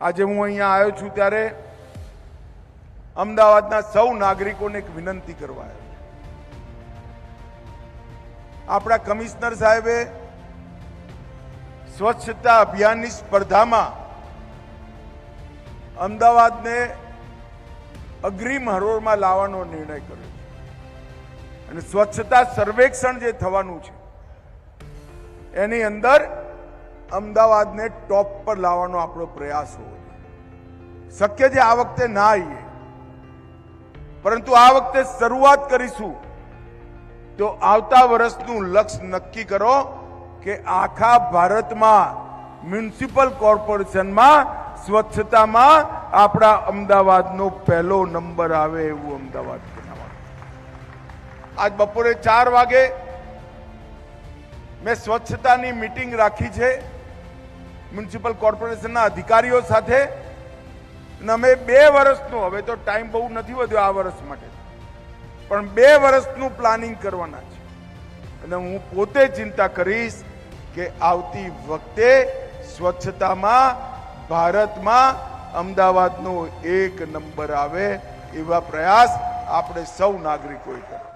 આજે હું અહીંયા આવ્યો છું ત્યારે અમદાવાદના સૌ નાગરિકોને એક વિનંતી કરવા આવ્યો આપણા કમિશનર સાહેબે સ્વચ્છતા અભિયાનની સ્પર્ધામાં અમદાવાદને અગ્રીમ હરોળમાં લાવવાનો નિર્ણય કર્યો છે. અને સ્વચ્છતા સર્વેક્ષણ જે થવાનું છે, એની અંદર અમદાવાદને ટોપ પર લાવવાનો આપણો પ્રયાસ હોવો શક્ય છે આ વખતે ના આવીએ. પરંતુ આ વખતે શરૂઆત કરીશું. તો આવતા વર્ષનું લક્ષ્ય નક્કી કરો કે આખા ભારતમાં મ્યુનિસિપલ કોર્પોરેશનમાં સ્વચ્છતામાં આપણા અમદાવાદનો પહેલો નંબર આવે એવું અમદાવાદ બનાવવાનું આજ બપોરે ચાર વાગે મેં સ્વચ્છતાની મીટિંગ રાખી છે. મ્યુનિસિપલ કોર્પોરેશનના અધિકારીઓ સાથે. અને અમે બે વર્ષનું, હવે તો ટાઈમ બહુ નથી વધ્યો આ વર્ષ માટે. પણ બે વર્ષનું પ્લાનિંગ કરવાના છે. અને હું પોતે ચિંતા કરીશ કે આવતી વખતે સ્વચ્છતામાં, ભારતમાં અમદાવાદનો એક નંબર આવે એવા પ્રયાસ આપણે સૌ નાગરિકોએ કરવા